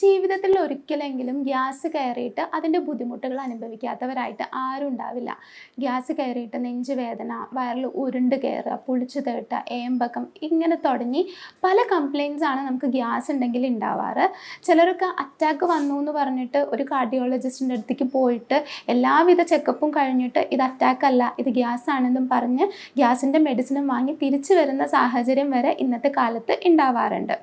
ജീവിതത്തിൽ ഒരിക്കലെങ്കിലും ഗ്യാസ് കയറിയിട്ട് അതിന്റെ ബുദ്ധിമുട്ടുകൾ അനുഭവിക്കാത്തവരായിട്ട് ആരും ഉണ്ടാവില്ല. ഗ്യാസ് കയറിയിട്ട് നെഞ്ചുവേദന വയറിൽ ഉരുണ്ട് കയറുക പുളിച്ചു തേട്ട ഏമ്പക്കം ഇങ്ങനെ തുടങ്ങി പല കംപ്ലയിൻസ് ആണ് നമുക്ക് ഗ്യാസ് ഉണ്ടെങ്കിൽ ഉണ്ടാവാറ്. ചിലരൊക്കെ അറ്റാക്ക് വന്നു എന്ന് പറഞ്ഞിട്ട് ഒരു കാർഡിയോളജിസ്റ്റിന്റെ അടുത്തേക്ക് പോയിട്ട് എല്ലാവിധ ചെക്കപ്പും കഴിഞ്ഞിട്ട് ഇത് അറ്റാക്ക് അല്ല ഇത് ഗ്യാസ് ആണെന്നും പറഞ്ഞ് ഗ്യാസിന്റെ മെഡിസിനും വാങ്ങി തിരിച്ചു വരുന്ന സാഹചര്യം വരെ ഇന്നത്തെ കാലത്ത് ഉണ്ടാവാറുണ്ട്.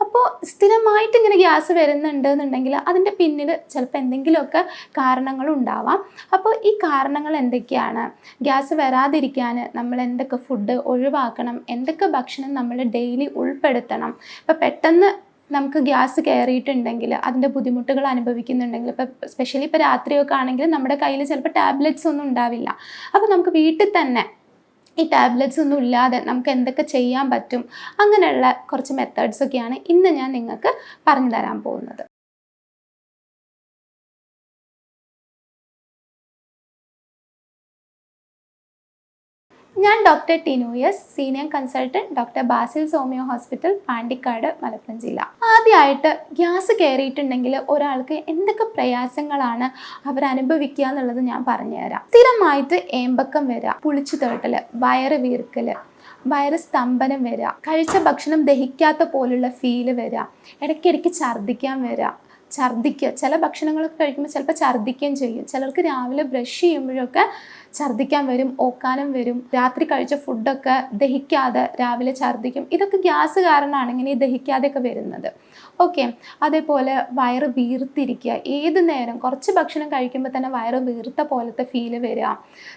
അപ്പോൾ സ്ഥിരമായിട്ട് ഇങ്ങനെ ഗ്യാസ് വരുന്നുണ്ട് എന്നുണ്ടെങ്കിൽ അതിന്റെ പിന്നിൽ ചിലപ്പോൾ എന്തെങ്കിലുമൊക്കെ കാരണങ്ങളുണ്ടാവാം അപ്പോൾ ഈ കാരണങ്ങൾ എന്തൊക്കെയാണ്? ഗ്യാസ് വരാതിരിക്കാൻ നമ്മൾ എന്തൊക്കെ ഫുഡ് ഒഴിവാക്കണം? എന്തൊക്കെ ഭക്ഷണം നമ്മൾ ഡെയിലി ഉൾപ്പെടുത്തണം? ഇപ്പോൾ പെട്ടെന്ന് നമുക്ക് ഗ്യാസ് കയറിയിട്ടുണ്ടെങ്കിൽ അതിന്റെ ബുദ്ധിമുട്ടുകൾ അനുഭവിക്കുന്നുണ്ടെങ്കിൽ ഇപ്പോൾ സ്പെഷ്യലി ഇപ്പോൾ രാത്രിയൊക്കെ ആണെങ്കിൽ നമ്മുടെ കയ്യിൽ ചിലപ്പോൾ ടാബ്ലറ്റ്സ് ഒന്നും ഉണ്ടാവില്ല. അപ്പോൾ നമുക്ക് വീട്ടിൽ തന്നെ ഈ ടാബ്ലറ്റ്സ് ഒന്നും ഇല്ലാതെ നമുക്ക് എന്തൊക്കെ ചെയ്യാൻ പറ്റും? അങ്ങനെയുള്ള കുറച്ച് മെത്തേഡ്സ് ഒക്കെയാണ് ഇന്ന് ഞാൻ നിങ്ങൾക്ക് പറഞ്ഞു തരാൻ പോകുന്നത്. ഞാൻ doctor Tinu S senior consultant doctor Basil homeo hospital Pandikkad Malappuram ജില്ല. ആദ്യമായിട്ട് ഗ്യാസ് കയറിയിട്ടുണ്ടെങ്കിൽ ഒരാൾക്ക് എന്തൊക്കെ പ്രയാസങ്ങളാണ് അവർ അനുഭവിക്കുക എന്നുള്ളത് ഞാൻ പറഞ്ഞുതരാം സ്ഥിരമായിട്ട് ഏമ്പക്കം വരിക പുളിച്ചു തേട്ടൽ വയറ് വീർക്കൽ വയറ് സ്തംഭനം വരിക കഴിച്ച ഭക്ഷണം ദഹിക്കാത്ത പോലുള്ള ഫീൽ വരിക ഇടയ്ക്കിടയ്ക്ക് ഛർദ്ദിക്കാൻ വരിക ഛർദ്ദിക്കുക ചില ഭക്ഷണങ്ങളൊക്കെ കഴിക്കുമ്പോൾ ചിലപ്പോൾ ഛർദ്ദിക്കുകയും ചെയ്യും. ചിലർക്ക് രാവിലെ ബ്രഷ് ചെയ്യുമ്പോഴൊക്കെ ഛർദ്ദിക്കാൻ വരും ഓക്കാനം വരും രാത്രി കഴിച്ച ഫുഡൊക്കെ ദഹിക്കാതെ രാവിലെ ഛർദ്ദിക്കും. ഇതൊക്കെ ഗ്യാസ് കാരണമാണ് ഇങ്ങനെ ഈ ദഹിക്കാതെയൊക്കെ വരുന്നത്. ഓക്കെ. അതേപോലെ വയറ് വീർത്തിരിക്കുക. ഏത് നേരം? കുറച്ച് ഭക്ഷണം കഴിക്കുമ്പോൾ തന്നെ വയറ് വീർത്ത പോലത്തെ ഫീൽ വരിക.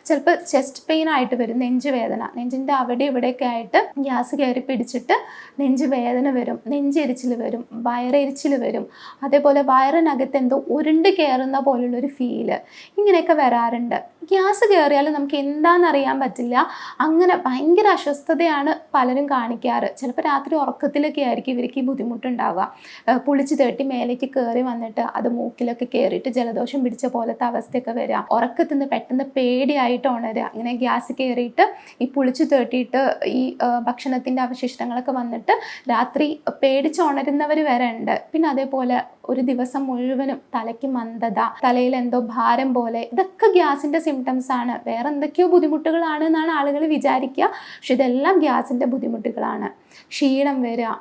ചിലപ്പോൾ ചെസ്റ്റ് പെയിൻ ആയിട്ട് വരും നെഞ്ചുവേദന നെഞ്ചിന്റെ അവിടെ ഇവിടെയൊക്കെ ആയിട്ട് ഗ്യാസ് കയറി പിടിച്ചിട്ട് നെഞ്ച് വേദന വരും നെഞ്ചെരിച്ചിൽ വരും വയറെരിച്ചിൽ വരും. അതേപോലെ വയറിനകത്ത് എന്തോ ഉരുണ്ട് കയറുന്ന പോലുള്ളൊരു ഫീൽ ഇങ്ങനെയൊക്കെ വരാറുണ്ട്. ഗ്യാസ് കയറിയാൽ നമുക്ക് എന്താണെന്ന് അറിയാൻ പറ്റില്ല. അങ്ങനെ ഭയങ്കര അസ്വസ്ഥതയാണ് പലരും കാണിക്കാറ്. ചിലപ്പോൾ രാത്രി ഉറക്കത്തിലൊക്കെ ആയിരിക്കും ഇവർക്ക് ഈ ബുദ്ധിമുട്ടുണ്ടാവുക. പുളിച്ച് തേട്ടി മേലേക്ക് കയറി വന്നിട്ട് അത് മൂക്കിലൊക്കെ കയറിയിട്ട് ജലദോഷം പിടിച്ച പോലത്തെ അവസ്ഥയൊക്കെ വരിക ഉറക്കത്തിൽ നിന്ന് പെട്ടെന്ന് പേടിയായിട്ട് ഉണരുക അങ്ങനെ ഗ്യാസ് കയറിയിട്ട് ഈ പുളിച്ച് തേട്ടിയിട്ട് ഈ ഭക്ഷണത്തിന്റെ അവശിഷ്ടങ്ങളൊക്കെ വന്നിട്ട് രാത്രി പേടിച്ച് ഉണരുന്നവർ വരെ ഉണ്ട്. പിന്നെ അതേപോലെ ഒരു ദിവസം മുഴുവനും തലയ്ക്ക് മന്ദത തലയിൽ എന്തോ ഭാരം പോലെ ഇതൊക്കെ ഗ്യാസിന്റെ സിംറ്റംസ് ആണ്. വേറെ എന്തൊക്കെയോ ബുദ്ധിമുട്ടുകളാണ് എന്നാണ് ആളുകൾ വിചാരിക്കുക. പക്ഷെ ഇതെല്ലാം ഗ്യാസിന്റെ ബുദ്ധിമുട്ടുകളാണ്. ക്ഷീണം വരിക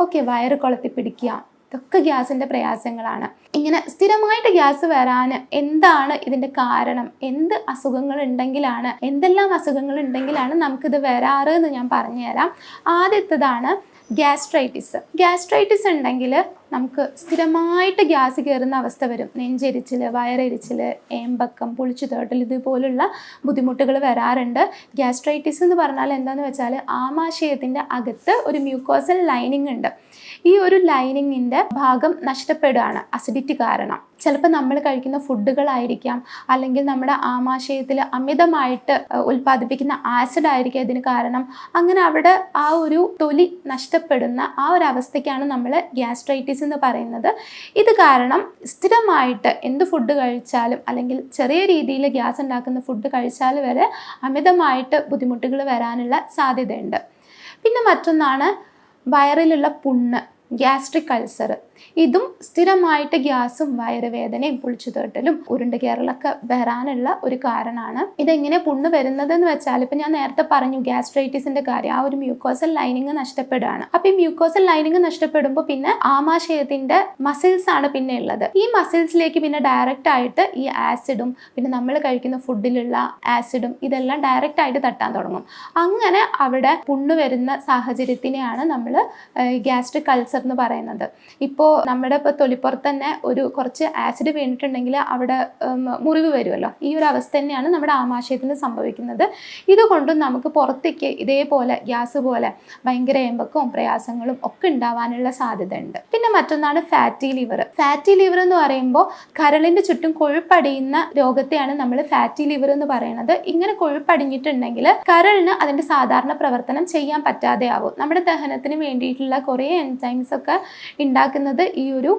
ഓക്കെ വയറ് കൊളത്തി പിടിക്കുക ഇതൊക്കെ ഗ്യാസിന്റെ പ്രയാസങ്ങളാണ്. ഇങ്ങനെ സ്ഥിരമായിട്ട് ഗ്യാസ് വരാൻ എന്താണ് ഇതിന്റെ കാരണം? എന്ത് അസുഖങ്ങൾ ഉണ്ടെങ്കിലാണ്? എന്തെല്ലാം അസുഖങ്ങൾ ഉണ്ടെങ്കിലാണ് നമുക്കിത് വരാറ് എന്ന് ഞാൻ പറഞ്ഞുതരാം. ആദ്യത്തേതാണ് ഗ്യാസ്ട്രൈറ്റിസ് ഗ്യാസ്ട്രൈറ്റിസ് ഉണ്ടെങ്കിൽ നമുക്ക് സ്ഥിരമായിട്ട് ഗ്യാസ് കയറുന്ന അവസ്ഥ വരും. നെഞ്ചെരിച്ചിൽ വയറെരിച്ചിൽ ഏമ്പക്കം പുളിച്ചു തേട്ടൽ ഇതുപോലുള്ള ബുദ്ധിമുട്ടുകൾ വരാറുണ്ട്. ഗ്യാസ്ട്രൈറ്റിസ് എന്ന് പറഞ്ഞാൽ എന്താണെന്ന് വെച്ചാൽ ആമാശയത്തിന്റെ അകത്ത് ഒരു മ്യൂക്കോസൽ ലൈനിങ് ഉണ്ട്. ഈ ഒരു ലൈനിങ്ങിന്റെ ഭാഗം നഷ്ടപ്പെടുകയാണ്. അസിഡിറ്റി കാരണം. ചിലപ്പോൾ നമ്മൾ കഴിക്കുന്ന ഫുഡുകളായിരിക്കാം. അല്ലെങ്കിൽ നമ്മുടെ ആമാശയത്തിൽ അമിതമായിട്ട് ഉൽപ്പാദിപ്പിക്കുന്ന ആസിഡ് ആയിരിക്കും ഇതിന് കാരണം. അങ്ങനെ അവിടെ ആ ഒരു തൊലി നഷ്ടപ്പെടുന്ന ആ ഒരു അവസ്ഥയ്ക്കാണ് നമ്മൾ ഗ്യാസ്ട്രൈറ്റിസ് എന്ന് പറയുന്നത്. ഇത് കാരണം സ്ഥിരമായിട്ട് എന്ത് ഫുഡ് കഴിച്ചാലും അല്ലെങ്കിൽ ചെറിയ രീതിയിൽ ഗ്യാസ് ഉണ്ടാക്കുന്ന ഫുഡ് കഴിച്ചാൽ വരെ അമിതമായിട്ട് ബുദ്ധിമുട്ടുകൾ വരാനുള്ള സാധ്യതയുണ്ട്. പിന്നെ മറ്റൊന്നാണ് വയറിലുള്ള പുണ്ണ് ഗ്യാസ്ട്രിക് അൾസർ ഇതും സ്ഥിരമായിട്ട് ഗ്യാസും വയറുവേദനയും പൊളിച്ചു തേട്ടലും ഉരുണ്ട കേരളൊക്കെ വരാനുള്ള ഒരു കാരണമാണ്. ഇതെങ്ങനെ പുണ്ണ് വരുന്നത് എന്ന് വെച്ചാൽ ഇപ്പം ഞാൻ നേരത്തെ പറഞ്ഞു ഗ്യാസ്ട്രൈറ്റിസിന്റെ കാര്യം. ആ ഒരു മ്യൂക്കോസൽ ലൈനിങ് നഷ്ടപ്പെടുകയാണ്. അപ്പം ഈ മ്യൂക്കോസൽ ലൈനിങ് നഷ്ടപ്പെടുമ്പോൾ പിന്നെ ആമാശയത്തിന്റെ മസിൽസ് ആണ് പിന്നെ ഉള്ളത്. ഈ മസിൽസിലേക്ക് പിന്നെ ഡയറക്റ്റ് ആയിട്ട് ഈ ആസിഡും പിന്നെ നമ്മൾ കഴിക്കുന്ന ഫുഡിലുള്ള ആസിഡും ഇതെല്ലാം ഡയറക്റ്റ് ആയിട്ട് തട്ടാൻ തുടങ്ങും. അങ്ങനെ അവിടെ പുണ്ണ് വരുന്ന സാഹചര്യത്തിനെയാണ് നമ്മൾ ഗ്യാസ്ട്രിക് കൾച്ചർ എന്ന് പറയുന്നത്. ഇപ്പോൾ നമ്മുടെ ഇപ്പോൾ തൊലിപ്പുറത്ത് തന്നെ ഒരു കുറച്ച് ആസിഡ് വീണിട്ടുണ്ടെങ്കിൽ അവിടെ മുറിവ് വരുമല്ലോ. ഈ ഒരു അവസ്ഥ തന്നെയാണ് നമ്മുടെ ആമാശയത്തിന് സംഭവിക്കുന്നത്. ഇതുകൊണ്ടും നമുക്ക് പുറത്തേക്ക് ഇതേപോലെ ഗ്യാസ് പോലെ ഭയങ്കര ഏമ്പക്കവും പ്രയാസങ്ങളും ഒക്കെ ഉണ്ടാവാനുള്ള സാധ്യത ഉണ്ട് പിന്നെ മറ്റൊന്നാണ് ഫാറ്റി ലിവർ ഫാറ്റി ലിവർ എന്ന് പറയുമ്പോൾ കരളിന്റെ ചുറ്റും കൊഴുപ്പടിയുന്ന രോഗത്തെയാണ് നമ്മൾ ഫാറ്റി ലിവർ എന്ന് പറയുന്നത്. ഇങ്ങനെ കൊഴുപ്പടിഞ്ഞിട്ടുണ്ടെങ്കിൽ കരളിന് അതിന്റെ സാധാരണ പ്രവർത്തനം ചെയ്യാൻ പറ്റാതെ ആവും നമ്മുടെ ദഹനത്തിന് വേണ്ടിയിട്ടുള്ള കുറേ എൻസൈംസ് ഒക്കെ ഉണ്ടാക്കുന്നത് ഈ ഒരു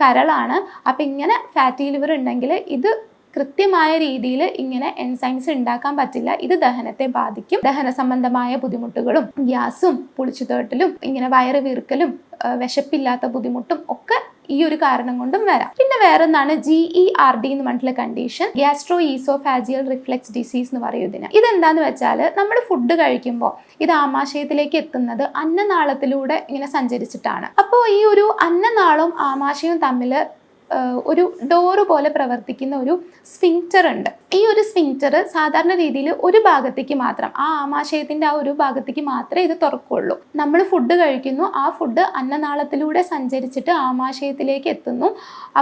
കരളാണ്. അപ്പം ഇങ്ങനെ ഫാറ്റി ലിവർ ഉണ്ടെങ്കിൽ ഇത് കൃത്യമായ രീതിയിൽ ഇങ്ങനെ എൻസൈംസ് ഉണ്ടാക്കാൻ പറ്റില്ല. ഇത് ദഹനത്തെ ബാധിക്കും. ദഹന സംബന്ധമായ ബുദ്ധിമുട്ടുകളും ഗ്യാസും പുളിച്ചുതേട്ടലും ഇങ്ങനെ വയറ് വീർക്കലും വിശപ്പില്ലാത്ത ബുദ്ധിമുട്ടും ഒക്കെ ഈ ഒരു കാരണം കൊണ്ടും വരാം. പിന്നെ വേറൊന്നാണ് ജി ഇ ആർ ഡി എന്ന് പറഞ്ഞിട്ടുള്ള condition gastro oesophageal reflux disease എന്ന് പറയുന്നതിന് ഇത് ഇതെന്താന്ന് വെച്ചാൽ നമ്മൾ ഫുഡ് കഴിക്കുമ്പോൾ ഇത് ആമാശയത്തിലേക്ക് എത്തുന്നത് അന്നനാളത്തിലൂടെ ഇങ്ങനെ സഞ്ചരിച്ചിട്ടാണ്. അപ്പോൾ ഈ ഒരു അന്നനാളവും ആമാശയവും തമ്മിൽ ഒരു ഡോറ് പോലെ പ്രവർത്തിക്കുന്ന ഒരു സ്ഫിങ്ക്റ്റർ ഉണ്ട്. ഈ ഒരു സ്ഫിങ്ക്റ്റർ സാധാരണ രീതിയിൽ ഒരു ഭാഗത്തേക്ക് മാത്രം ആ ആമാശയത്തിന്റെ ആ ഒരു ഭാഗത്തേക്ക് മാത്രമേ ഇത് തുറക്കുള്ളൂ. നമ്മൾ ഫുഡ് കഴിക്കുന്നു ആ ഫുഡ് അന്നനാളത്തിലൂടെ സഞ്ചരിച്ചിട്ട് ആമാശയത്തിലേക്ക് എത്തുന്നു.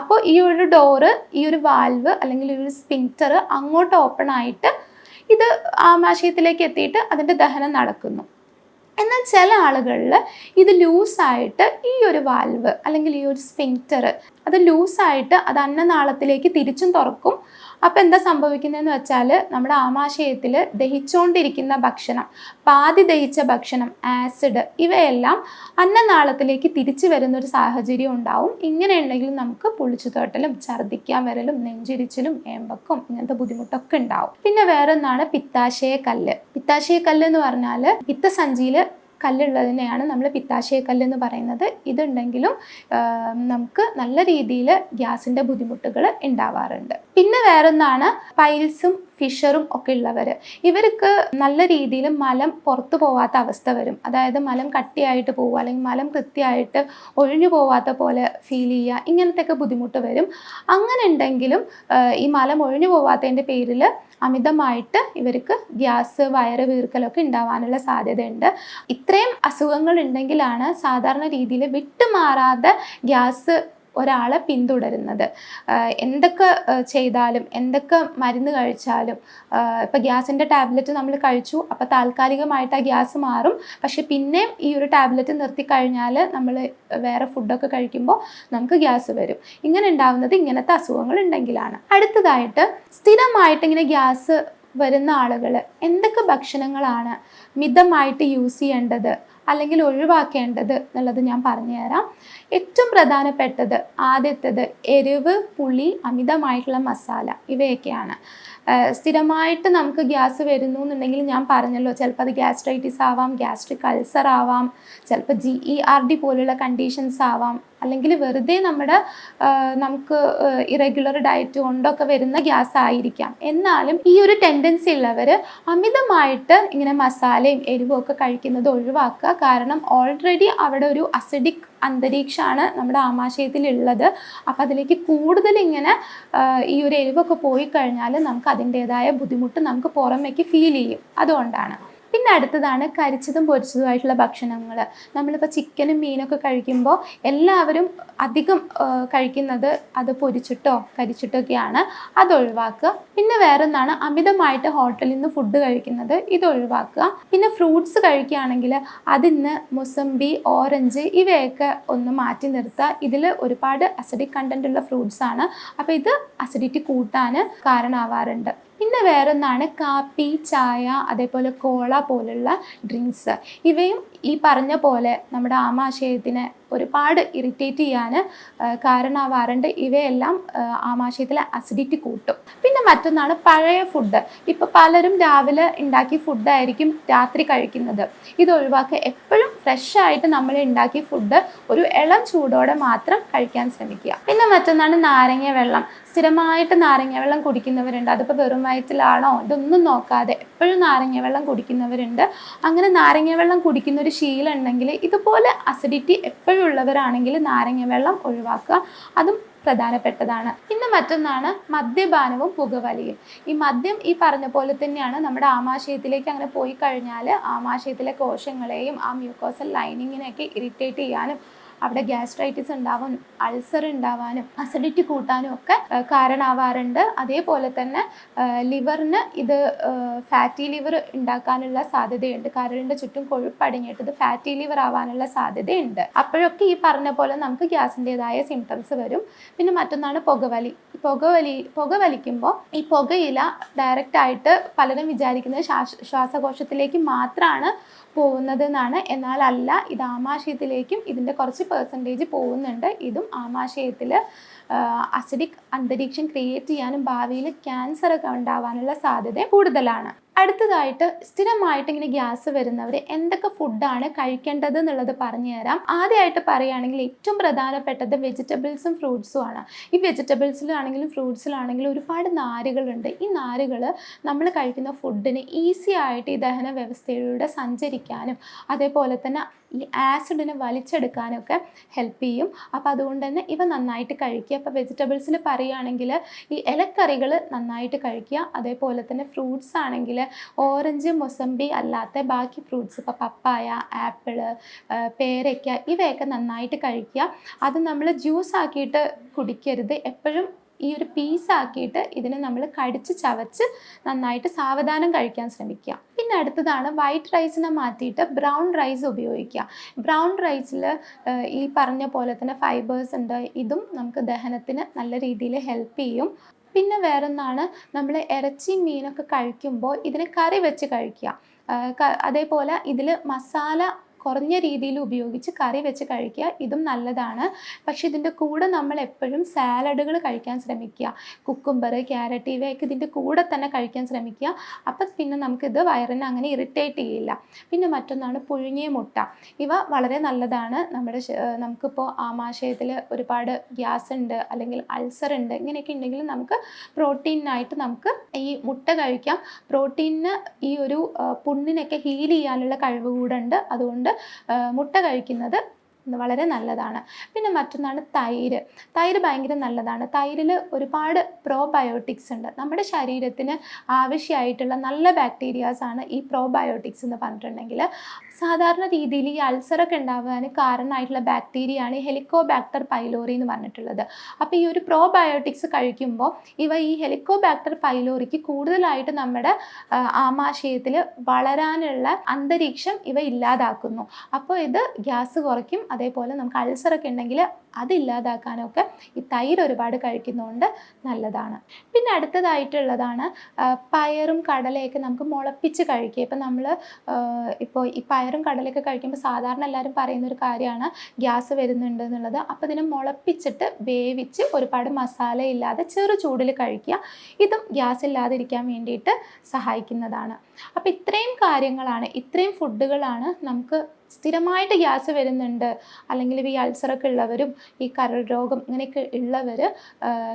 അപ്പോൾ ഈ ഒരു ഡോറ് ഈ ഒരു വാൽവ് അല്ലെങ്കിൽ ഒരു സ്ഫിങ്ക്റ്റർ അങ്ങോട്ട് ഓപ്പൺ ആയിട്ട് ഇത് ആമാശയത്തിലേക്ക് എത്തിയിട്ട് അതിന്റെ ദഹനം നടക്കുന്നു. എന്നാൽ ചില ആളുകളിൽ ഇത് ലൂസായിട്ട് ഈ ഒരു വാൽവ് അല്ലെങ്കിൽ ഈ ഒരു സ്പിങ്റ്റർ അത് ലൂസായിട്ട് അത് അന്നനാളത്തിലേക്ക് തിരിച്ചും തുറക്കും. അപ്പോൾ എന്താ സംഭവിക്കുന്നതെന്ന് വെച്ചാൽ നമ്മുടെ ആമാശയത്തിൽ ദഹിച്ചുകൊണ്ടിരിക്കുന്ന ഭക്ഷണം പാതി ദഹിച്ച ഭക്ഷണം ആസിഡ് ഇവയെല്ലാം അന്നനാളത്തിലേക്ക് തിരിച്ചു വരുന്ന ഒരു സാഹചര്യം ഉണ്ടാവും. ഇങ്ങനെ ഉണ്ടെങ്കിൽ നമുക്ക് പുളിച്ചു തോട്ടലും ഛർദ്ദിക്കാൻ വരലും നെഞ്ചിരിച്ചിലും ഏമ്പക്കും ഇങ്ങനത്തെ ബുദ്ധിമുട്ടൊക്കെ ഉണ്ടാവും. പിന്നെ വേറൊന്നാണ് പിത്താശയ കല്ല് പിത്താശയ കല്ല് എന്ന് പറഞ്ഞാൽ പിത്തസഞ്ചിയിൽ കല്ലുള്ളതിനെയാണ് നമ്മൾ പിത്താശയ കല്ല് എന്ന് പറയുന്നത്. ഇതുണ്ടെങ്കിലും നമുക്ക് നല്ല രീതിയിൽ ഗ്യാസിന്റെ ബുദ്ധിമുട്ടുകൾ ഉണ്ടാവാറുണ്ട് പിന്നെ വേറൊന്നാണ് പൈൽസും ഫിഷറും ഒക്കെ ഉള്ളവർ ഇവർക്ക് നല്ല രീതിയിൽ മലം പുറത്തു പോവാത്ത അവസ്ഥ വരും. അതായത് മലം കട്ടിയായിട്ട് പോവുക അല്ലെങ്കിൽ മലം കൃത്യമായിട്ട് ഒഴിഞ്ഞു പോവാത്ത പോലെ ഫീൽ ചെയ്യുക ഇങ്ങനത്തെ ഒക്കെ ബുദ്ധിമുട്ട് വരും. അങ്ങനെ ഉണ്ടെങ്കിലും ഈ മലം ഒഴിഞ്ഞു പോവാത്തതിന്റെ പേരിൽ അമിതമായിട്ട് ഇവർക്ക് ഗ്യാസ് വയറ് വീർക്കലൊക്കെ ഉണ്ടാവാനുള്ള സാധ്യതയുണ്ട്. ഇത്രയും അസുഖങ്ങൾ ഉണ്ടെങ്കിലാണ് സാധാരണ രീതിയിൽ വിട്ടുമാറാതെ ഗ്യാസ് ഒരാളെ പിന്തുടരുന്നത്. എന്തൊക്കെ ചെയ്താലും എന്തൊക്കെ മരുന്ന് കഴിച്ചാലും ഇപ്പം ഗ്യാസിന്റെ ടാബ്ലറ്റ് നമ്മൾ കഴിച്ചു അപ്പോൾ താൽക്കാലികമായിട്ട് ആ ഗ്യാസ് മാറും. പക്ഷെ പിന്നെ ഈ ഒരു ടാബ്ലറ്റ് നിർത്തി നിർത്തിക്കഴിഞ്ഞാൽ നമ്മൾ വേറെ ഫുഡൊക്കെ കഴിക്കുമ്പോൾ നമുക്ക് ഗ്യാസ് വരും. ഇങ്ങനെ ഉണ്ടാവുന്നത് ഇങ്ങനത്തെ അസുഖങ്ങൾ ഉണ്ടെങ്കിലാണ്. അടുത്തതായിട്ട് സ്ഥിരമായിട്ട് ഇങ്ങനെ ഗ്യാസ് വരുന്ന ആളുകൾ എന്തൊക്കെ ഭക്ഷണങ്ങളാണ് മിതമായിട്ട് യൂസ് ചെയ്യേണ്ടത്? അല്ലെങ്കിൽ ഒഴിവാക്കേണ്ടത് എന്നുള്ളത് ഞാൻ പറഞ്ഞുതരാം. ഏറ്റവും പ്രധാനപ്പെട്ടത് ആദ്യത്തേത് എരിവ് പുളി അമിതമായിട്ടുള്ള മസാല ഇവയൊക്കെയാണ്. സ്ഥിരമായിട്ട് നമുക്ക് ഗ്യാസ് വരുന്നു എന്നുണ്ടെങ്കിൽ ഞാൻ പറഞ്ഞല്ലോ ചിലപ്പോൾ അത് ഗ്യാസ്ട്രൈറ്റിസ് ആവാം ഗ്യാസ്ട്രിക് അൾസർ ആവാം ചിലപ്പോൾ ജി ഇ ആർ ഡി പോലുള്ള കണ്ടീഷൻസ് ആവാം. അല്ലെങ്കിൽ വെറുതെ നമ്മുടെ നമുക്ക് ഇറഗുലർ ഡയറ്റ് കൊണ്ടൊക്കെ വരുന്ന ഗ്യാസ് ആയിരിക്കാം. എന്നാലും ഈ ഒരു ടെൻഡൻസി ഉള്ളവർ അമിതമായിട്ട് ഇങ്ങനെ മസാലയും എരിവും ഒക്കെ കഴിക്കുന്നത് ഒഴിവാക്കുക. കാരണം ഓൾറെഡി അവിടെ ഒരു അസിഡിക് അന്തരീക്ഷമാണ് നമ്മുടെ ആമാശയത്തിലുള്ളത്. അപ്പം അതിലേക്ക് കൂടുതൽ ഇങ്ങനെ ഈ ഒരു എരിവൊക്കെ പോയി കഴിഞ്ഞാൽ നമുക്ക് അതിന്റേതായ ബുദ്ധിമുട്ട് നമുക്ക് പുറമേക്ക് ഫീൽ ചെയ്യും. അതുകൊണ്ടാണ്. പിന്നെ അടുത്തതാണ് കരിച്ചതും പൊരിച്ചതുമായിട്ടുള്ള ഭക്ഷണങ്ങൾ നമ്മളിപ്പോൾ ചിക്കനും മീനൊക്കെ കഴിക്കുമ്പോൾ എല്ലാവരും അധികം കഴിക്കുന്നത് അത് പൊരിച്ചിട്ടോ കരിച്ചിട്ടൊക്കെയാണ് അത് ഒഴിവാക്കുക. പിന്നെ വേറൊന്നാണ് അമിതമായിട്ട് ഹോട്ടലിൽ നിന്ന് ഫുഡ് കഴിക്കുന്നത് ഇത് ഒഴിവാക്കുക. പിന്നെ ഫ്രൂട്ട്സ് കഴിക്കുകയാണെങ്കിൽ അതിന്ന് മുസംബി ഓറഞ്ച് ഇവയൊക്കെ ഒന്ന് മാറ്റി നിർത്തുക. ഇതിൽ ഒരുപാട് അസിഡിക് കണ്ടന്റ് ഉള്ള ഫ്രൂട്ട്സ് ആണ്. അപ്പോൾ ഇത് അസിഡിറ്റി കൂട്ടാൻ കാരണമാവാറുണ്ട്. പിന്നെ വേറൊന്നാണ് കാപ്പി ചായ അതേപോലെ കോള പോലുള്ള ഡ്രിങ്ക്സ്. ഇവയും പറഞ്ഞ പോലെ നമ്മുടെ ആമാശയത്തിനെ ഒരുപാട് ഇറിറ്റേറ്റ് ചെയ്യാൻ കാരണമാവാറുണ്ട്. ഇവയെല്ലാം ആമാശയത്തിലെ അസിഡിറ്റി കൂട്ടും. പിന്നെ മറ്റൊന്നാണ് പഴയ ഫുഡ് ഇപ്പോൾ പലരും രാവിലെ ഉണ്ടാക്കിയ ഫുഡായിരിക്കും രാത്രി കഴിക്കുന്നത്. ഇത് എപ്പോഴും ഫ്രഷ് ആയിട്ട് നമ്മൾ ഉണ്ടാക്കിയ ഫുഡ് ഒരു ഇളം ചൂടോടെ മാത്രം കഴിക്കാൻ ശ്രമിക്കുക. പിന്നെ മറ്റൊന്നാണ് നാരങ്ങ വെള്ളം. സ്ഥിരമായിട്ട് നാരങ്ങ വെള്ളം കുടിക്കുന്നവരുണ്ട്. അതിപ്പോൾ വെറും വയറ്റിലാണോ? ഇതൊന്നും നോക്കാതെ എപ്പോഴും നാരങ്ങ വെള്ളം കുടിക്കുന്നവരുണ്ട്. അങ്ങനെ നാരങ്ങ വെള്ളം കുടിക്കുന്ന ഒരു ശീലം ഉണ്ടെങ്കിൽ ഇതുപോലെ അസിഡിറ്റി എപ്പോഴും ഉള്ളവരാണെങ്കിൽ നാരങ്ങ വെള്ളം ഒഴിവാക്കുക. അതും പ്രധാനപ്പെട്ടതാണ്. പിന്നെ മറ്റൊന്നാണ് മദ്യപാനവും പുകവലിയും. ഈ മദ്യം ഈ പറഞ്ഞ പോലെ തന്നെയാണ് നമ്മുടെ ആമാശയത്തിലേക്ക് അങ്ങനെ പോയി കഴിഞ്ഞാൽ ആമാശയത്തിലെ കോശങ്ങളെയും ആ മ്യൂക്കോസൽ ലൈനിങ്ങിനെയൊക്കെ ഇറിറ്റേറ്റ് ചെയ്യാനും അവിടെ ഗ്യാസ്ട്രൈറ്റിസ് ഉണ്ടാവാനും അൾസർ ഉണ്ടാവാനും അസിഡിറ്റി കൂട്ടാനും ഒക്കെ കാരണമാവാറുണ്ട് അതേപോലെ തന്നെ ലിവറിന് ഇത് ഫാറ്റി ലിവർ ഉണ്ടാക്കാനുള്ള സാധ്യതയുണ്ട്. കരളിന്റെ ചുറ്റും കൊഴുപ്പടിഞ്ഞിട്ട് ഇത് ഫാറ്റി ലിവർ ആവാനുള്ള സാധ്യതയുണ്ട്. അപ്പോഴൊക്കെ ഈ പറഞ്ഞ പോലെ നമുക്ക് ഗ്യാസിന്റെതായ സിംറ്റംസ് വരും. പിന്നെ മറ്റൊന്നാണ് പുകവലി. പുകവലി പുക വലിക്കുമ്പോൾ ഈ പുകയില ഡയറക്റ്റ് ആയിട്ട് പലരും വിചാരിക്കുന്നത് ശ്വാസ ശ്വാസകോശത്തിലേക്ക് മാത്രമാണ് പോകുന്നത് എന്നാണ് എന്നാൽ അല്ല ഇത് ആമാശയത്തിലേക്കും ഇതിന്റെ കുറച്ച് പെർസെന്റേജ് പോകുന്നുണ്ട്. ഇതും ആമാശയത്തിൽ അസിഡിക് അന്തരീക്ഷം ക്രിയേറ്റ് ചെയ്യാനും ഭാവിയിൽ ക്യാൻസറൊക്കെ ഉണ്ടാവാനുള്ള സാധ്യത കൂടുതലാണ്. അടുത്തതായിട്ട് സ്ഥിരമായിട്ട് ഇങ്ങനെ ഗ്യാസ് വരുന്നവർ എന്തൊക്കെ ഫുഡാണ് കഴിക്കേണ്ടത് എന്നുള്ളത് പറഞ്ഞു തരാം. ആദ്യമായിട്ട് പറയുകയാണെങ്കിൽ ഏറ്റവും പ്രധാനപ്പെട്ടത് വെജിറ്റബിൾസും ഫ്രൂട്ട്സും ആണ്. ഈ വെജിറ്റബിൾസിലാണെങ്കിലും ഫ്രൂട്ട്സിലാണെങ്കിലും ഒരുപാട് നാരുകളുണ്ട്. ഈ നാരുകൾ നമ്മൾ കഴിക്കുന്ന ഫുഡിന് ഈസി ആയിട്ട് ഈ ദഹന വ്യവസ്ഥയിലൂടെ സഞ്ചരിക്കാനും അതേപോലെ തന്നെ ഈ ആസിഡിനെ വലിച്ചെടുക്കാനൊക്കെ ഹെൽപ്പ് ചെയ്യും. അപ്പോൾ അതുകൊണ്ട് തന്നെ ഇവ നന്നായിട്ട് കഴിക്കുക. അപ്പോൾ വെജിറ്റബിൾസിൽ പറയുകയാണെങ്കിൽ ഈ ഇലക്കറികൾ നന്നായിട്ട് കഴിക്കുക. അതേപോലെ തന്നെ ഫ്രൂട്ട്സ് ആണെങ്കിൽ ഓറഞ്ച് മൊസമ്പി അല്ലാത്ത ബാക്കി ഫ്രൂട്ട്സ് ഇപ്പോൾ പപ്പായ ആപ്പിൾ പേരയ്ക്ക ഇവയൊക്കെ നന്നായിട്ട് കഴിക്കുക. അത് നമ്മൾ ജ്യൂസ് ആക്കിയിട്ട് കുടിക്കരുത്. എപ്പോഴും ഈ ഒരു പീസ് ആക്കിയിട്ട് ഇതിനെ നമ്മൾ കടിച്ച് ചവച്ച് നന്നായിട്ട് സാവധാനം കഴിക്കാൻ ശ്രമിക്കുക. പിന്നെ അടുത്തതാണ് വൈറ്റ് റൈസിനെ മാറ്റിയിട്ട് ബ്രൗൺ റൈസ് ഉപയോഗിക്കുക. ബ്രൗൺ റൈസിൽ ഈ പറഞ്ഞ പോലെ തന്നെ ഫൈബേഴ്സ് ഉണ്ട്. ഇതും നമുക്ക് ദഹനത്തിന് നല്ല രീതിയിൽ ഹെൽപ്പ് ചെയ്യും. പിന്നെ വേറൊന്നാണ് നമ്മൾ ഇറച്ചി മീനൊക്കെ കഴിക്കുമ്പോൾ ഇതിനെ കറി വെച്ച് കഴിക്കുക. അതേപോലെ ഇതിൽ മസാല കുറഞ്ഞ രീതിയിൽ ഉപയോഗിച്ച് കറി വെച്ച് കഴിക്കുക ഇതും നല്ലതാണ്. പക്ഷേ ഇതിന്റെ കൂടെ നമ്മൾ എപ്പോഴും സാലഡുകൾ കഴിക്കാൻ ശ്രമിക്കുക. കുക്കുംബർ ക്യാരറ്റ് ഇവയൊക്കെ ഇതിന്റെ കൂടെ തന്നെ കഴിക്കാൻ ശ്രമിക്കുക. അപ്പം പിന്നെ നമുക്കിത് വയറിനെ അങ്ങനെ ഇറിറ്റേറ്റ് ചെയ്യില്ല. പിന്നെ മറ്റൊന്നാണ് പുഴുങ്ങിയ മുട്ട. ഇവ വളരെ നല്ലതാണ്. നമ്മുടെ നമുക്കിപ്പോൾ ആമാശയത്തിൽ ഒരുപാട് ഗ്യാസ് ഉണ്ട് അല്ലെങ്കിൽ അൾസർ ഉണ്ട് ഇങ്ങനെയൊക്കെ ഉണ്ടെങ്കിൽ നമുക്ക് പ്രോട്ടീനായിട്ട് നമുക്ക് ഈ മുട്ട കഴിക്കാം. പ്രോട്ടീനിന് ഈ ഒരു പുണ്ണിനൊക്കെ ഹീൽ ചെയ്യാനുള്ള കഴിവ് കൂടെ ഉണ്ട്. അതുകൊണ്ട് മുട്ട കഴിക്കുന്നത് വളരെ നല്ലതാണ്. പിന്നെ മറ്റൊന്നാണ് തൈര്. തൈര് ഭയങ്കര നല്ലതാണ്. തൈരിൽ ഒരുപാട് പ്രോബയോട്ടിക്സ് ഉണ്ട്. നമ്മുടെ ശരീരത്തിന് ആവശ്യമായിട്ടുള്ള നല്ല ബാക്ടീരിയാസാണ് ഈ പ്രോബയോട്ടിക്സ് എന്ന് പറഞ്ഞിട്ടുണ്ടെങ്കിൽ. സാധാരണ രീതിയിൽ ഈ അൾസറൊക്കെ ഉണ്ടാകാൻ കാരണമായിട്ടുള്ള ബാക്ടീരിയയാണ് ഹെലിക്കോബാക്ടർ പൈലോറി എന്ന് പറഞ്ഞിട്ടുള്ളത്. അപ്പോൾ ഈ ഒരു പ്രോബയോട്ടിക്സ് കഴിക്കുമ്പോൾ ഇവ ഈ ഹെലിക്കോബാക്ടർ പൈലോറിക്ക് കൂടുതലായിട്ട് നമ്മുടെ ആമാശയത്തിൽ വളരാനുള്ള അന്തരീക്ഷം ഇവ ഇല്ലാതാക്കുന്നു. അപ്പോൾ ഇത് ഗ്യാസ് കുറയ്ക്കും അതേപോലെ നമുക്ക് അൾസറൊക്കെ ഉണ്ടെങ്കിൽ അത് ഇല്ലാതാക്കാനൊക്കെ ഈ തൈര് ഒരുപാട് കഴിക്കുന്നതുകൊണ്ട് നല്ലതാണ്. പിന്നെ അടുത്തതായിട്ടുള്ളതാണ് പയറും കടലയൊക്കെ നമുക്ക് മുളപ്പിച്ച് കഴിക്കുക. ഇപ്പം നമ്മൾ ഇപ്പോൾ ഈ പയറും കടലൊക്കെ കഴിക്കുമ്പോൾ സാധാരണ എല്ലാവരും പറയുന്ന ഒരു കാര്യമാണ് ഗ്യാസ് വരുന്നുണ്ട് എന്നുള്ളത്. അപ്പോൾ ഇതിനെ മുളപ്പിച്ചിട്ട് വേവിച്ച് ഒരുപാട് മസാല ഇല്ലാതെ ചെറു ചൂടിൽ കഴിക്കുക. ഇതും ഗ്യാസ് ഇല്ലാതിരിക്കാൻ വേണ്ടിയിട്ട് സഹായിക്കുന്നതാണ്. അപ്പോൾ ഇത്രയും കാര്യങ്ങളാണ് ഇത്രയും ഫുഡുകളാണ് നമുക്ക് സ്ഥിരമായിട്ട് ഗ്യാസ് വരുന്നുണ്ട്. അല്ലെങ്കിൽ ഈ അൾസറൊക്കെ ഉള്ളവരും ഈ കരൾ രോഗം ഇങ്ങനെയൊക്കെ ഉള്ളവർ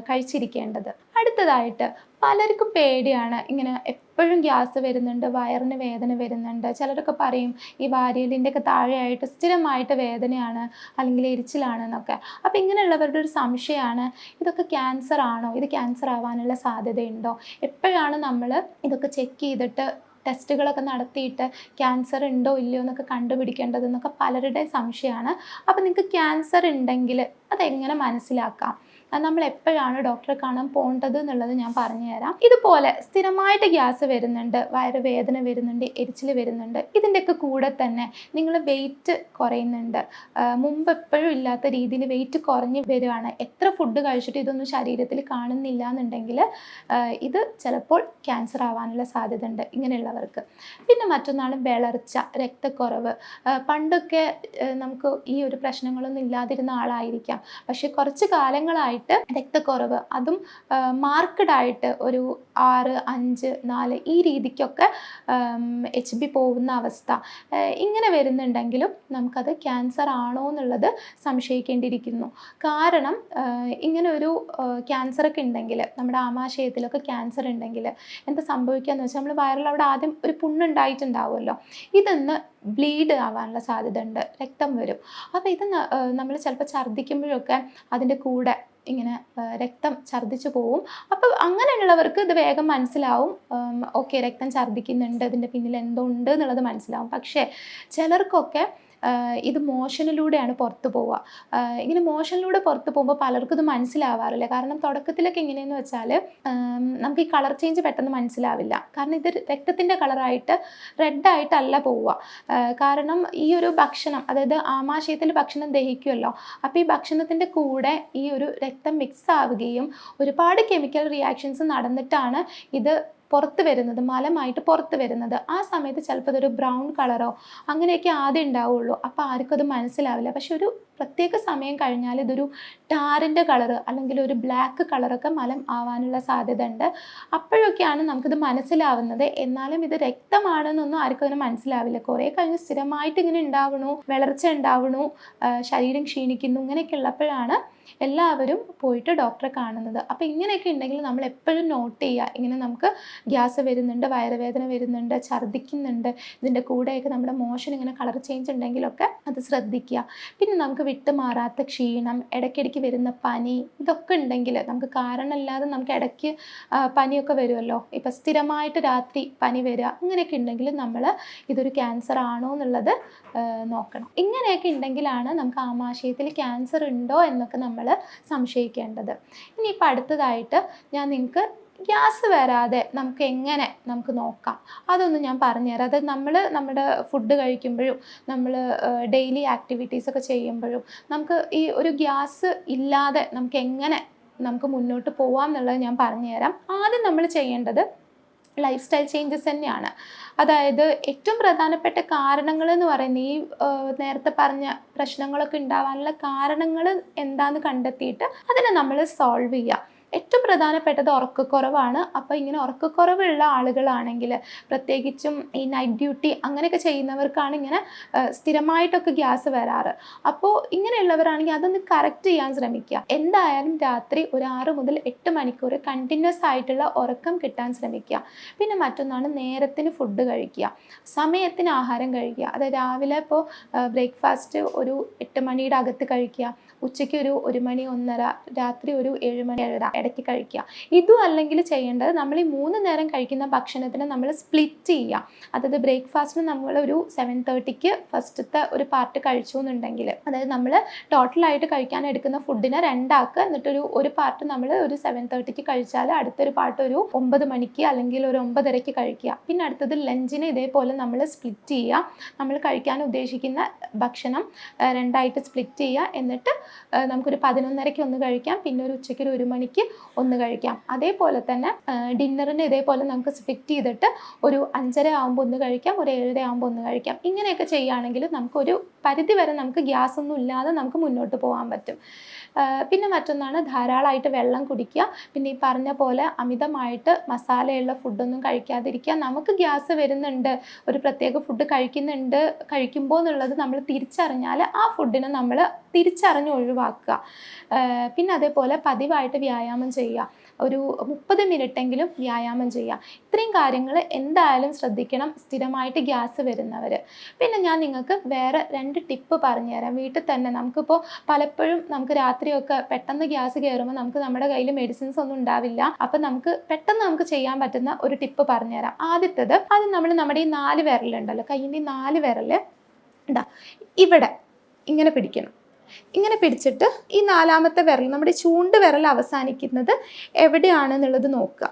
കഴിച്ചിരിക്കേണ്ടത്. അടുത്തതായിട്ട് പലർക്കും പേടിയാണ്. ഇങ്ങനെ എപ്പോഴും ഗ്യാസ് വരുന്നുണ്ട് വയറിന് വേദന വരുന്നുണ്ട്. ചിലരൊക്കെ പറയും ഈ വാരിയലിന്റെ ഒക്കെ താഴെയായിട്ട് സ്ഥിരമായിട്ട് വേദനയാണ് അല്ലെങ്കിൽ എരിച്ചിലാണ് എന്നൊക്കെ അപ്പോൾ ഇങ്ങനെയുള്ളവരുടെ ഒരു സംശയമാണ് ഇതൊക്കെ ക്യാൻസർ ആണോ? ഇത് ക്യാൻസർ ആവാനുള്ള സാധ്യതയുണ്ടോ? എപ്പോഴാണ് നമ്മൾ ഇതൊക്കെ ചെക്ക് ചെയ്തിട്ട് ടെസ്റ്റുകളൊക്കെ നടത്തിയിട്ട് ക്യാൻസർ ഉണ്ടോ ഇല്ലയോ എന്നൊക്കെ കണ്ടുപിടിക്കേണ്ടത് എന്നൊക്കെ പലരുടെയും സംശയമാണ്. അപ്പോൾ നിങ്ങൾക്ക് ക്യാൻസർ ഉണ്ടെങ്കിൽ അതെങ്ങനെ മനസ്സിലാക്കാം? നമ്മൾ എപ്പോഴാണ് ഡോക്ടറെ കാണാൻ പോകേണ്ടത് എന്നുള്ളത് ഞാൻ പറഞ്ഞു തരാം. ഇതുപോലെ സ്ഥിരമായിട്ട് ഗ്യാസ് വരുന്നുണ്ട് വയറുവേദന വരുന്നുണ്ട് എരിച്ചിൽ വരുന്നുണ്ട്. ഇതിന്റെയൊക്കെ കൂടെ തന്നെ നിങ്ങൾ വെയിറ്റ് കുറയുന്നുണ്ട്. മുമ്പ് എപ്പോഴും ഇല്ലാത്ത രീതിയിൽ വെയിറ്റ് കുറഞ്ഞ് വരുവാണ് എത്ര ഫുഡ് കഴിച്ചിട്ട് ഇതൊന്നും ശരീരത്തിൽ കാണുന്നില്ല എന്നുണ്ടെങ്കിൽ ഇത് ചിലപ്പോൾ ക്യാൻസർ ആവാനുള്ള സാധ്യത ഉണ്ട് ഇങ്ങനെയുള്ളവർക്ക്. പിന്നെ മറ്റൊന്നാണ് വിളർച്ച രക്തക്കുറവ്. പണ്ടൊക്കെ നമുക്ക് ഈ ഒരു പ്രശ്നങ്ങളൊന്നും ഇല്ലാതിരുന്ന ആളായിരിക്കാം. പക്ഷേ കുറച്ച് കാലങ്ങളായിട്ട് രക്തക്കുറവ് അതും മാർക്കഡ് ആയിട്ട് ഒരു ആറ് അഞ്ച് നാല് ഈ രീതിക്കൊക്കെ എച്ച് ബി പോകുന്ന അവസ്ഥ. ഇങ്ങനെ വരുന്നുണ്ടെങ്കിലും നമുക്കത് ക്യാൻസർ ആണോ എന്നുള്ളത് സംശയിക്കേണ്ടിയിരിക്കുന്നു. കാരണം ഇങ്ങനെ ഒരു ക്യാൻസറൊക്കെ ഉണ്ടെങ്കിൽ നമ്മുടെ ആമാശയത്തിലൊക്കെ ക്യാൻസർ ഉണ്ടെങ്കിൽ എന്താ സംഭവിക്കുക എന്ന് വെച്ചാൽ നമ്മൾ വയറിൽ അവിടെ ആദ്യം ഒരു പുണ്ണുണ്ടായിട്ടുണ്ടാവുമല്ലോ. ഇതൊന്ന് ബ്ലീഡ് ആവാനുള്ള സാധ്യത ഉണ്ട് രക്തം വരും. അപ്പോൾ ഇത് നമ്മൾ ചിലപ്പോൾ ഛർദ്ദിക്കുമ്പോഴൊക്കെ അതിന്റെ കൂടെ ഇങ്ങനെ രക്തം ഛർദ്ദിച്ചു പോവും. അപ്പോൾ അങ്ങനെയുള്ളവർക്ക് ഇത് വേഗം മനസ്സിലാവും. ഓക്കെ രക്തം ഛർദ്ദിക്കുന്നുണ്ട് ഇതിന്റെ പിന്നിൽ എന്തോ ഉണ്ട് എന്നുള്ളത് മനസ്സിലാവും. പക്ഷേ ചിലർക്കൊക്കെ ഇത് മോഷനിലൂടെയാണ് പുറത്തു പോവുക. ഇങ്ങനെ മോഷനിലൂടെ പുറത്ത് പോകുമ്പോൾ പലർക്കും ഇത് മനസ്സിലാവാറില്ല. കാരണം തുടക്കത്തിലൊക്കെ എങ്ങനെയെന്ന് വെച്ചാൽ നമുക്ക് ഈ കളർ ചേഞ്ച് പെട്ടെന്ന് മനസ്സിലാവില്ല. കാരണം ഇത് രക്തത്തിന്റെ കളറായിട്ട് റെഡായിട്ടല്ല പോവുക. കാരണം ഈ ഒരു ഭക്ഷണം അതായത് ആമാശയത്തിൽ ഭക്ഷണം ദഹിക്കുമല്ലോ അപ്പോൾ ഈ ഭക്ഷണത്തിന്റെ കൂടെ ഈ ഒരു രക്തം മിക്സ് ആവുകയും ഒരുപാട് കെമിക്കൽ റിയാക്ഷൻസ് നടന്നിട്ടാണ് ഇത് പുറത്ത് വരുന്നത് മലമായിട്ട് പുറത്ത് വരുന്നത്. ആ സമയത്ത് ചിലപ്പോൾ അതൊരു ബ്രൗൺ കളറോ അങ്ങനെയൊക്കെ ആദ്യം ഉണ്ടാവുള്ളൂ. അപ്പോൾ ആർക്കും അത് മനസ്സിലാവില്ല. പക്ഷെ ഒരു പ്രത്യേക സമയം കഴിഞ്ഞാൽ ഇതൊരു ടാറിന്റെ കളറ് അല്ലെങ്കിൽ ഒരു ബ്ലാക്ക് കളറൊക്കെ മലം ആവാനുള്ള സാധ്യത ഉണ്ട് അപ്പോഴൊക്കെയാണ് നമുക്കിത് മനസ്സിലാവുന്നത്. എന്നാലും ഇത് രക്തമാണെന്നൊന്നും ആർക്കും അതിന് മനസ്സിലാവില്ല. കുറേ കഴിഞ്ഞ് സ്ഥിരമായിട്ട് ഇങ്ങനെ ഉണ്ടാവണു വളർച്ച ഉണ്ടാവണു ശരീരം ക്ഷീണിക്കുന്നു ഇങ്ങനെയൊക്കെ ഉള്ളപ്പോഴാണ് എല്ലാവരും പോയിട്ട് ഡോക്ടറെ കാണുന്നത്. അപ്പോൾ ഇങ്ങനെയൊക്കെ ഉണ്ടെങ്കിൽ നമ്മൾ എപ്പോഴും നോട്ട് ചെയ്യുക. ഇങ്ങനെ നമുക്ക് ഗ്യാസ് വരുന്നുണ്ട് വയറുവേദന വരുന്നുണ്ട് ഛർദ്ദിക്കുന്നുണ്ട്. ഇതിന്റെ കൂടെയൊക്കെ നമ്മുടെ മോഷൻ ഇങ്ങനെ കളർ ചേഞ്ച് ഉണ്ടെങ്കിലൊക്കെ അത് ശ്രദ്ധിക്കുക. പിന്നെ നമുക്ക് വിട്ടുമാറാത്ത ക്ഷീണം ഇടയ്ക്കിടയ്ക്ക് വരുന്ന പനി ഇതൊക്കെ ഉണ്ടെങ്കിൽ നമുക്ക് കാരണമില്ലാതെ നമുക്ക് ഇടയ്ക്ക് പനിയൊക്കെ വരുമല്ലോ. ഇപ്പം സ്ഥിരമായിട്ട് രാത്രി പനി വരിക അങ്ങനെയൊക്കെ ഉണ്ടെങ്കിൽ നമ്മൾ ഇതൊരു ക്യാൻസർ ആണോ എന്നുള്ളത് നോക്കണം. ഇങ്ങനെയൊക്കെ ഉണ്ടെങ്കിലാണ് നമുക്ക് ആമാശയത്തിൽ ക്യാൻസർ ഉണ്ടോ എന്നൊക്കെ നമ്മൾ സംശയിക്കേണ്ടത്. ഇനിയിപ്പോൾ അടുത്തതായിട്ട് ഞാൻ നിങ്ങൾക്ക് ഗ്യാസ് വരാതെ നമുക്ക് എങ്ങനെ നമുക്ക് നോക്കാം. അതൊന്നും ഞാൻ പറഞ്ഞുതരാം അത് നമ്മൾ നമ്മുടെ ഫുഡ് കഴിക്കുമ്പോഴും നമ്മൾ ഡെയിലി ആക്ടിവിറ്റീസൊക്കെ ചെയ്യുമ്പോഴും നമുക്ക് ഈ ഒരു ഗ്യാസ് ഇല്ലാതെ നമുക്ക് എങ്ങനെ നമുക്ക് മുന്നോട്ട് പോവാം എന്നുള്ളത് ഞാൻ പറഞ്ഞുതരാം ആദ്യം നമ്മൾ ചെയ്യേണ്ടത് ലൈഫ് സ്റ്റൈൽ ചേഞ്ചസ് തന്നെയാണ്. അതായത് ഏറ്റവും പ്രധാനപ്പെട്ട കാരണങ്ങൾ എന്ന് പറയുന്നത് ഈ നേരത്തെ പറഞ്ഞ പ്രശ്നങ്ങളൊക്കെ ഉണ്ടാവാനുള്ള കാരണങ്ങൾ എന്താന്ന് കണ്ടെത്തിയിട്ട് അതിനെ നമ്മൾ സോൾവ് ചെയ്യുക ഏറ്റവും പ്രധാനപ്പെട്ടത് ഉറക്കക്കുറവാണ്. അപ്പോൾ ഇങ്ങനെ ഉറക്കക്കുറവുള്ള ആളുകളാണെങ്കിൽ പ്രത്യേകിച്ചും ഈ നൈറ്റ് ഡ്യൂട്ടി അങ്ങനെയൊക്കെ ചെയ്യുന്നവർക്കാണ് ഇങ്ങനെ സ്ഥിരമായിട്ടൊക്കെ ഗ്യാസ് വരാറ്. അപ്പോൾ ഇങ്ങനെയുള്ളവരാണെങ്കിൽ അതൊന്ന് കറക്റ്റ് ചെയ്യാൻ ശ്രമിക്കുക. എന്തായാലും രാത്രി ഒരു ആറ് മുതൽ എട്ട് മണിക്കൂർ കണ്ടിന്യൂസ് ആയിട്ടുള്ള ഉറക്കം കിട്ടാൻ ശ്രമിക്കുക. പിന്നെ മറ്റൊന്നാണ് നേരത്തിന് ഫുഡ് കഴിക്കുക. സമയത്തിന് ആഹാരം കഴിക്കുക. അതായത് രാവിലെ ഇപ്പോൾ ബ്രേക്ക്ഫാസ്റ്റ് ഒരു എട്ട് മണിയുടെ അകത്ത് കഴിക്കുക. ഉച്ചയ്ക്ക് ഒരു ഒരു മണി ഒന്നര രാത്രി ഒരു ഏഴ് മണി ഏഴര. ഇടയ്ക്ക് കഴിക്കുക. ഇതും അല്ലെങ്കിൽ ചെയ്യേണ്ടത് നമ്മൾ ഈ മൂന്ന് നേരം കഴിക്കുന്ന ഭക്ഷണത്തിന് നമ്മൾ സ്പ്ലിറ്റ് ചെയ്യുക. അതായത് ബ്രേക്ക്ഫാസ്റ്റിന് നമ്മൾ ഒരു സെവൻ തേർട്ടിക്ക് ഫസ്റ്റത്തെ ഒരു പാർട്ട് കഴിച്ചു എന്നുണ്ടെങ്കിൽ അതായത് നമ്മൾ ടോട്ടലായിട്ട് കഴിക്കാൻ എടുക്കുന്ന ഫുഡിനെ രണ്ടാക്കുക. എന്നിട്ടൊരു ഒരു പാർട്ട് നമ്മൾ ഒരു സെവൻ തേർട്ടിക്ക് കഴിച്ചാൽ അടുത്തൊരു പാർട്ട് ഒരു ഒമ്പത് മണിക്ക് അല്ലെങ്കിൽ ഒരു ഒമ്പതരയ്ക്ക് കഴിക്കുക. പിന്നെ അടുത്തത് ലഞ്ചിനെ ഇതേപോലെ നമ്മൾ സ്പ്ലിറ്റ് ചെയ്യുക. നമ്മൾ കഴിക്കാൻ ഉദ്ദേശിക്കുന്ന ഭക്ഷണം രണ്ടായിട്ട് സ്പ്ലിറ്റ് ചെയ്യുക. എന്നിട്ട് നമുക്കൊരു പതിനൊന്നരയ്ക്ക് ഒന്ന് കഴിക്കാം. പിന്നെ ഒരു ഉച്ചയ്ക്ക് ഒരു മണിക്ക് ഒന്ന് കഴിക്കാം. അതേപോലെ തന്നെ ഡിന്നറിന് ഇതേപോലെ നമുക്ക് സ്പ്ലിറ്റ് ചെയ്തിട്ട് ഒരു അഞ്ചര ആകുമ്പോൾ ഒന്ന് കഴിക്കാം ഒരു ഏഴര ആകുമ്പോൾ ഒന്ന് കഴിക്കാം. ഇങ്ങനെയൊക്കെ ചെയ്യുകയാണെങ്കിൽ നമുക്കൊരു പരിധി വരെ നമുക്ക് ഗ്യാസ് ഒന്നും ഇല്ലാതെ നമുക്ക് മുന്നോട്ട് പോകാൻ പറ്റും. പിന്നെ മറ്റൊന്നാണ് ധാരാളമായിട്ട് വെള്ളം കുടിക്കുക. പിന്നെ ഈ പറഞ്ഞ പോലെ അമിതമായിട്ട് മസാലയുള്ള ഫുഡൊന്നും കഴിക്കാതിരിക്കുക. നമുക്ക് ഗ്യാസ് വരുന്നുണ്ട് ഒരു പ്രത്യേക ഫുഡ് കഴിക്കുന്നുണ്ട് കഴിക്കുമ്പോൾ എന്നുള്ളത് നമ്മൾ തിരിച്ചറിഞ്ഞാൽ ആ ഫുഡിനെ നമ്മൾ തിരിച്ചറിഞ്ഞ് ഒഴിവാക്കുക. പിന്നെ അതേപോലെ പതിവായിട്ട് വ്യായാമം ചെയ്യുക. ഒരു മുപ്പത് മിനിറ്റെങ്കിലും വ്യായാമം ചെയ്യുക. ഇത്രയും കാര്യങ്ങൾ എന്തായാലും ശ്രദ്ധിക്കണം. സ്ഥിരമായിട്ട് ഗ്യാസ് വരുന്നവർ പിന്നെ ഞാൻ നിങ്ങൾക്ക് വേറെ രണ്ട് ടിപ്പ് പറഞ്ഞു തരാം വീട്ടിൽ തന്നെ നമുക്കിപ്പോൾ പലപ്പോഴും നമുക്ക് രാത്രിയൊക്കെ പെട്ടെന്ന് ഗ്യാസ് കയറുമ്പോൾ നമുക്ക് നമ്മുടെ കയ്യിൽ മെഡിസിൻസ് ഒന്നും ഉണ്ടാവില്ല. അപ്പം നമുക്ക് പെട്ടെന്ന് നമുക്ക് ചെയ്യാൻ പറ്റുന്ന ഒരു ടിപ്പ് പറഞ്ഞു തരാം ആദ്യത്തേത് അത് നമ്മൾ നമ്മുടെ ഈ നാല് വിരലുണ്ടല്ലോ. കയ്യിന്റെ നാല് വിരൽ ഉണ്ടാ ഇവിടെ ഇങ്ങനെ പിടിക്കണം. ഇങ്ങനെ പിടിച്ചിട്ട് ഈ നാലാമത്തെ വിരൽ നമ്മുടെ ചൂണ്ട് വിരൽ അവസാനിക്കുന്നത് എവിടെയാണെന്നുള്ളത് നോക്കുക.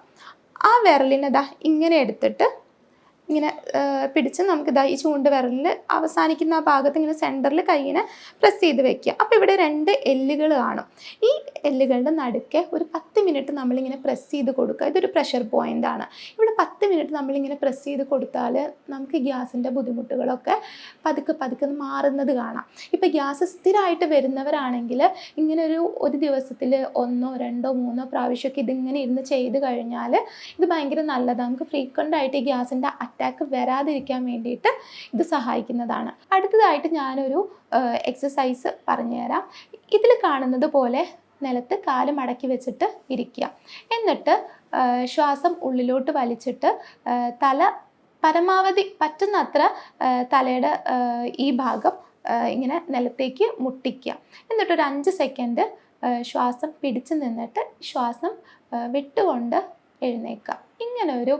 ആ വിരലിനെ ദാ ഇങ്ങനെ എടുത്തിട്ട് ഇങ്ങനെ പിടിച്ച് നമുക്ക് ഇതാ ഈ ചൂണ്ട് വിരലിൽ അവസാനിക്കുന്ന ആ ഭാഗത്ത് ഇങ്ങനെ സെന്ററിൽ കൈയിനെ പ്രസ് ചെയ്ത് വെക്കുക. അപ്പോൾ ഇവിടെ രണ്ട് എല്ലുകൾ കാണും. ഈ എല്ലുകളുടെ നടുക്കെ ഒരു പത്ത് മിനിറ്റ് നമ്മളിങ്ങനെ പ്രസ് ചെയ്ത് കൊടുക്കുക. ഇതൊരു പ്രഷർ പോയിന്റ് ആണ്. ഇവിടെ പത്ത് മിനിറ്റ് നമ്മളിങ്ങനെ പ്രസ് ചെയ്ത് കൊടുത്താൽ നമുക്ക് ഗ്യാസിന്റെ ബുദ്ധിമുട്ടുകളൊക്കെ പതുക്കെ പതുക്കെ മാറുന്നത് കാണാം. ഇപ്പോൾ ഗ്യാസ് സ്ഥിരമായിട്ട് വരുന്നവരാണെങ്കിൽ ഇങ്ങനെ ഒരു ഒരു ദിവസത്തിൽ ഒന്നോ രണ്ടോ മൂന്നോ പ്രാവശ്യമൊക്കെ ഇതിങ്ങനെ ഇരുന്ന് ചെയ്ത് കഴിഞ്ഞാൽ ഇത് ഭയങ്കര നല്ലതാണ്. നമുക്ക് ഫ്രീക്വന്റ് ആയിട്ട് ഈ ഗ്യാസിന്റെ അറ്റാക്ക് വരാതിരിക്കാൻ വേണ്ടിയിട്ട് ഇത് സഹായിക്കുന്നതാണ്. അടുത്തതായിട്ട് ഞാനൊരു എക്സസൈസ് പറഞ്ഞുതരാം. ഇതിൽ കാണുന്നത് പോലെ നിലത്ത് കാൽ മടക്കി വെച്ചിട്ട് ഇരിക്കുക. എന്നിട്ട് ശ്വാസം ഉള്ളിലോട്ട് വലിച്ചിട്ട് തല പരമാവധി പറ്റുന്നത്ര തലയുടെ ഈ ഭാഗം ഇങ്ങനെ നിലത്തേക്ക് മുട്ടിക്കുക. എന്നിട്ടൊരു അഞ്ച് സെക്കൻഡ് ശ്വാസം പിടിച്ചു നിന്നിട്ട് ശ്വാസം വിട്ടുകൊണ്ട് എഴുന്നേക്കുക ഇങ്ങനെ ഒരു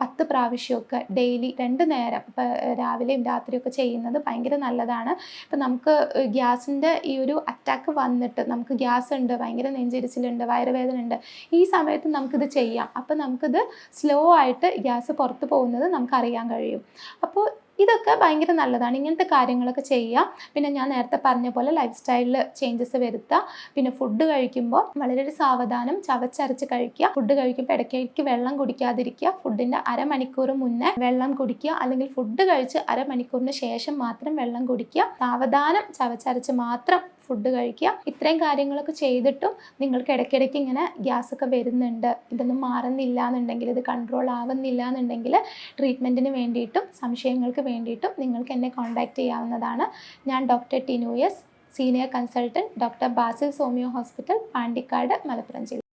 പത്ത് പ്രാവശ്യമൊക്കെ ഡെയിലി രണ്ട് നേരം ഇപ്പോൾ രാവിലെയും രാത്രിയൊക്കെ ചെയ്യുന്നത് ഭയങ്കര നല്ലതാണ്. ഇപ്പം നമുക്ക് ഗ്യാസിന്റെ ഈ ഒരു അറ്റാക്ക് വന്നിട്ട് നമുക്ക് ഗ്യാസ് ഉണ്ട് ഭയങ്കര നെഞ്ചിരിച്ചിലുണ്ട് വയറുവേദന ഉണ്ട് ഈ സമയത്ത് നമുക്കിത് ചെയ്യാം. അപ്പം നമുക്കിത് സ്ലോ ആയിട്ട് ഗ്യാസ് പുറത്ത് പോകുന്നത് നമുക്കറിയാൻ കഴിയും. അപ്പോൾ ഇതൊക്കെ ഭയങ്കര നല്ലതാണ്. ഇങ്ങനത്തെ കാര്യങ്ങളൊക്കെ ചെയ്യുക പിന്നെ ഞാൻ നേരത്തെ പറഞ്ഞ പോലെ ലൈഫ് സ്റ്റൈലിൽ ചേഞ്ചസ് വരുത്തുക പിന്നെ ഫുഡ് കഴിക്കുമ്പോൾ വളരെ ഒരു സാവധാനം ചവച്ചരച്ച് കഴിക്കുക. ഫുഡ് കഴിക്കുമ്പോൾ ഇടയ്ക്കിടയ്ക്ക് വെള്ളം കുടിക്കാതിരിക്കുക. ഫുഡിന്റെ അരമണിക്കൂർ മുന്നേ വെള്ളം കുടിക്കുക. അല്ലെങ്കിൽ ഫുഡ് കഴിച്ച് അരമണിക്കൂറിന് ശേഷം മാത്രം വെള്ളം കുടിക്കുക. സാവധാനം ചവച്ചരച്ച് മാത്രം ഫുഡ് കഴിക്കുക. ഇത്രയും കാര്യങ്ങളൊക്കെ ചെയ്തിട്ടും നിങ്ങൾക്ക് ഇടയ്ക്കിടയ്ക്ക് ഇങ്ങനെ ഗ്യാസ് ഒക്കെ വരുന്നുണ്ട്. ഇതൊന്നും മാറുന്നില്ല എന്നുണ്ടെങ്കിൽ ഇത് കൺട്രോൾ ആവുന്നില്ല എന്നുണ്ടെങ്കിൽ ട്രീറ്റ്മെന്റിന് വേണ്ടിയിട്ടും സംശയങ്ങൾക്ക് വേണ്ടിയിട്ടും നിങ്ങൾക്ക് എന്നെ കോൺടാക്റ്റ് ചെയ്യാവുന്നതാണ്. ഞാൻ doctor Tinu S senior consultant doctor Basil homeo hospital Pandikkad Malappuram ജില്ല.